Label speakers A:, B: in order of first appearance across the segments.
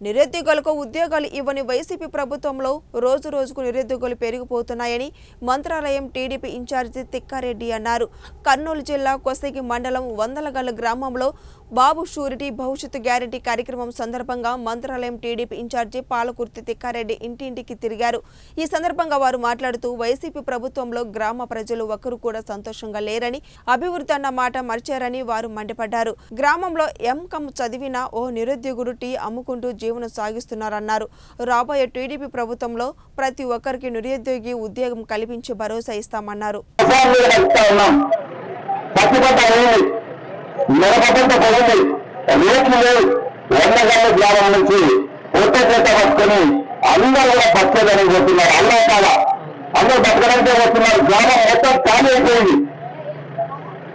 A: నిరుద్యోగులకు ఉద్యోగాలు ఇవ్వని వైసీపీ ప్రభుత్వంలో రోజు రోజుకు నిరుద్యోగులు పెరిగిపోతున్నాయని మంత్రాలయం టీడీపీ ఇన్ఛార్జి తిక్కారెడ్డి అన్నారు. కర్నూలు జిల్లా కొసగి మండలం వందలగల్ గ్రామంలో బాబు షూరిటీ భవిష్యత్తు గ్యారంటీ కార్యక్రమం సందర్భంగా మంత్రాలయం టీడీపీ ఇన్ఛార్జి పాలకుర్తి తిక్కారెడ్డి ఇంటింటికి తిరిగారు. ఈ సందర్భంగా వారు మాట్లాడుతూ వైసీపీ ప్రభుత్వంలో గ్రామ ప్రజలు ఒక్కరు కూడా సంతోషంగా లేరని అభివృద్ధి అన్న మాట మర్చారని వారు మండిపడ్డారు. గ్రామంలో ఎంకమ్ చదివిన ఓ నిరుద్యోగుడు టీ అమ్ముకుంటూ జీవనం సాగిస్తున్నారన్నారు. రాబోయే టీడీపీ ప్రభుత్వంలో ప్రతి ఒక్కరికి నిరుద్యోగి ఉద్యోగం కల్పించి భరోసా ఇస్తామన్నారు.
B: మిరపపంట పడింది రేట్లు లేవు వందగల్ల గ్రామం నుంచి కొత్త కొత్త పట్టుకొని అందరూ కూడా బతకదని చెప్తున్నారు అల్లా కాల అందరూ బతకడానికి వస్తున్నారు గ్రామం మొత్తం ఖాళీ అయిపోయింది.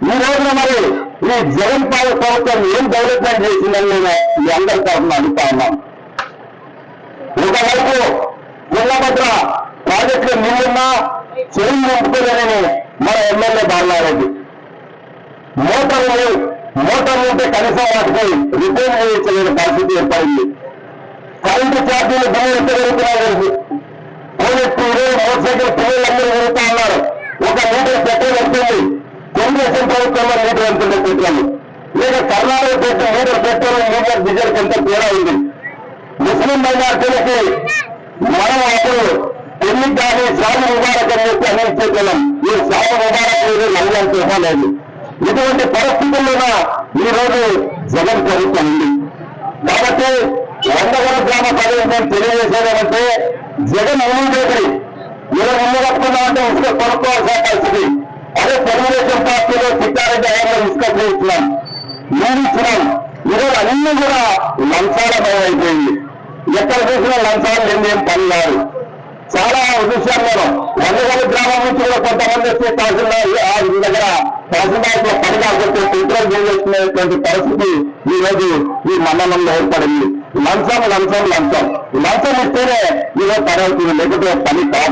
B: ఈ రోజున మరి ఈ జగన్ పాల ప్రభుత్వం ఏం డెవలప్మెంట్ చేసిందని నేను మీ అందరి తరఫున అడుగుతా ఉన్నాను. ఒకవైపు తుంగభద్ర ప్రాజెక్టులు నిన్నున్నా చెరువు నింపుకోలేనని మన ఎమ్మెల్యే బాలారెడ్డి మోటార్లు మోటార్లు ఉంటే కనీసం వాటికి రిపేర్ చేయించలేని పరిస్థితి ఏర్పడింది. కరెంటు ఛార్జీలు బిల్లు ఎత్తగలుగుతున్నారు పోలీసు మోటార్ సైకిల్ పిల్లలందరూ పెరుగుతా ఉన్నారు. ఒక లీటర్ పెట్రోల్ వస్తుంది. తెలుగుదేశం ప్రభుత్వంలో లీటర్ ఎంత పెట్రోల్. లేక కర్ణాటక పెట్టిన లీటర్ పెట్రోల్ లీటర్ డీజిల్ ఎంత తేడా ఉంది. ముస్లిం మైనార్టీలకి మనం అప్పుడు పెళ్ళి కానీ సాగు ముబారక్ అని చెప్పి అందించేస్తున్నాం ఈ సాగు ముబారక్ అనేది లంఘన చేయలేదు ఇటువంటి పరిస్థితుల్లోనూ ఈ రోజు జగన్ ప్రభుత్వం ఉంది. కాబట్టి వందగల గ్రామ ప్రజలకు తెలియజేసేదంటే జగన్ అమలు చేసి ఇలా ముందు కట్టుకున్నామంటే ఇసుక కొనుక్కోవాల్సిన పరిస్థితి. అదే తెలుగుదేశం పార్టీలో సిద్ధారెడ్డి హయాంలో ఇసుక చేస్తున్నాం నేను ఇచ్చినాం. ఈరోజు అన్ని కూడా లంచాలమయం అయిపోయింది. ఎక్కడ చూసినా లంచాలు లేని ఏం పని కాదు. చాలా విషయాల్లో వందగల గ్రామం నుంచి కూడా కొంతమంది వచ్చి తహసీల్దార్ దగ్గర తహసీల్దార్లో పని కాకపోతే చేసుకునేటువంటి పరిస్థితి ఈ రోజు ఈ మండలంలో ఏర్పడింది. లంచం లంచం లంచం. లంచం ఇస్తేనే ఈరోజు పని అవుతుంది లేకపోతే పని కాదు.